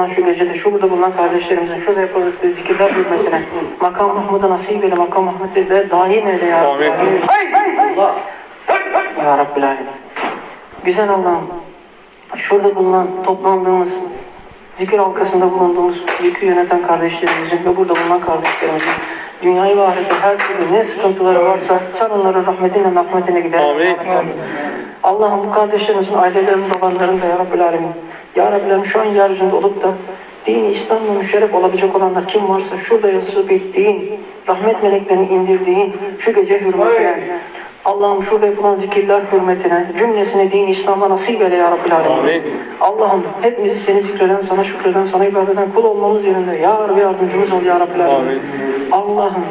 bulunan şu gecede, şurada bulunan kardeşlerimizin, şurada yapıldıkları zikirler hürmetine, makam Mahmud'a nasip eyle, makam Mahmud'da daim eyle ya Rabbi. Amin. Ya Rabbil Alemin. Güzel Allah'ım, şurada bulunan, toplandığımız, zikir halkasında bulunduğumuz yükü yöneten kardeşlerimizin ve burada bulunan kardeşlerimizin dünyayı ve ahirette her türlü ne sıkıntıları varsa sen onları rahmetinle merhametine gider. Amin. Allah'ım bu kardeşlerimizin ailelerinin babalarının da ya Rabbil Alemin. Ya Rabbil Alemin şu an yeryüzünde olup da dini İslam'la müşerref olabilecek olanlar kim varsa şurada yazısı bir din, rahmet meleklerini indirdiğin şu gece hürmetine. Allah'ım şurada yapılan zikirler hürmetine, cümlesine din İslam'a nasip eyle ya Rabbil Alemin. Allah'ım hepimizi seni zikreden, sana şükreden, sana ibadet eden kul olmamız yönünde ya Rabbi yardımcımız ol ya Rabbil Alemin. Allah'ım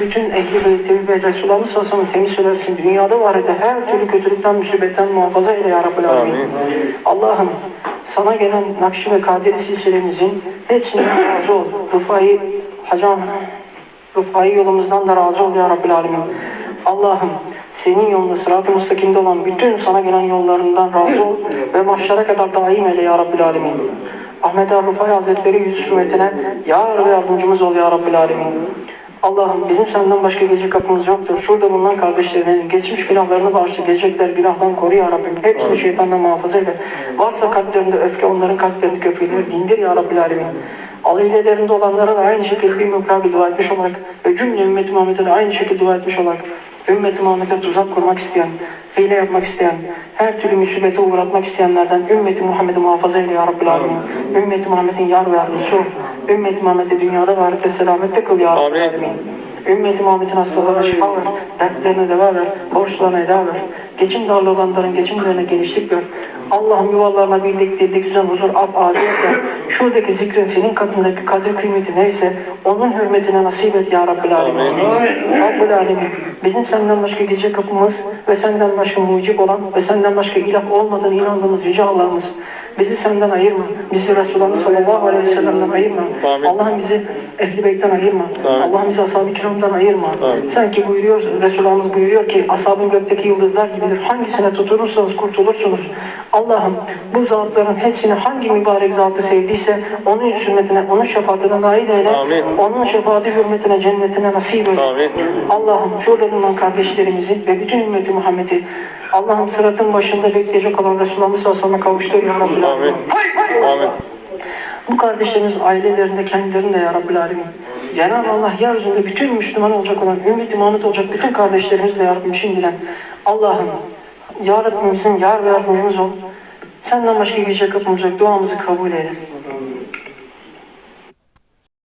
bütün ehli beyti ve Resulullah sallallahu temiz söylersin. Dünyada var ede her türlü kötülükten, musibetten muhafaza eyle ya Rabbil Alemin. Allah'ım sana gelen Nakşi ve Kadiri silsilemizin hepsinden razı ol. Rıfai Hacam, Rıfai yolumuzdan da razı ol ya Rabbil Alemin. Allah'ım senin yolunda sırat-ı müstakimde olan bütün sana gelen yollarından razı ol ve mahşere kadar daim eyle ya Rabbil Alemin. Ahmet Arrufay Hazretleri yüz hürmetine yar ve yardımcımız ol ya Rabbil Alemin. Allah'ım bizim senden başka gelecek kapımız yoktur. Şurada bulunan kardeşlerimizin geçmiş günahlarını bağışla. Gelecekler günahdan koru ya Rabbim. Hepsini şeytandan muhafaza eyle. Varsa kalplerinde öfke onların kalplerindeki öfkeleri dindir ya Rabbil Alemin. Ailelerinde olanlara da aynı şekilde bir mukabil dua etmiş olarak ve cümle ümmet-i Muhammed'e de aynı şekilde dua etmiş olarak ümmet-i Muhammed'e tuzak kurmak isteyen, hile yapmak isteyen, her türlü musibete uğratmak isteyenlerden ümmeti Muhammed'i muhafaza eyle ya Rabbil Alemin. Ümmeti Muhammed'in yar ve yardımcısı ol. Ümmeti Muhammed'i dünyada ve ahirette selamette kıl ya Rabbil Amin. Ümmeti Muhammed'in hastalarına şifa ver, dertlerine deva ver, borçlarına eda ver. Geçim darlı olanların geçimlerine genişlik ver. Allah'ım yuvalarına birlik, dirlik, düzen, huzur, af, afiyet ver. Şuradaki zikrin senin katındaki kadir kıymeti neyse onun hürmetine nasip et ya Rabbil Alemin. Rabbül Alemin. Bizim senden başka gece kapımız ve senden başka mucib olan ve senden başka ilah olmadığını inandığımız yüce Allah'ımız. Bizi senden ayırma. Bizi Resulullah sallallahu aleyhi ve sellem'den ayırma. Allah'ım bizi ehli beytten ayırma. Amin. Allah'ım bizi ashab-ı kiramdan ayırma. Amin. Sen ki buyuruyorsun, Resulullah'ımız buyuruyor ki ashabın gökteki yıldızlar gibidir. Hangisine tutunursanız kurtulursunuz. Allah'ım bu zatların hepsini hangi mübarek zatı sevdiyse onun hürmetine, onun şefaatine nail eyle. Amin. Onun şefaati hürmetine, cennetine nasip eyle. Amin. Allah'ım şurada bulunan kardeşlerimizi ve bütün ümmeti Muhammed'i Allah'ım sıratın başında bekleyecek olan Resulullah'ımız sallallahu aleyhi ve sellem kavuştur. Amin. Amin. Bu kardeşlerimiz ailelerinde kendilerinde ya Rabbil Alemin. Cenab-ı Allah yeryüzünde bütün Müslüman olacak olan, ümmet-i Muhammed olacak bütün kardeşlerimizle ya Rabbim şimdiden. Allah'ım, ya Rabbimizin yar ve yardımcımız ol. Senden başka gidecek kapımız yok. Duamızı kabul eyle.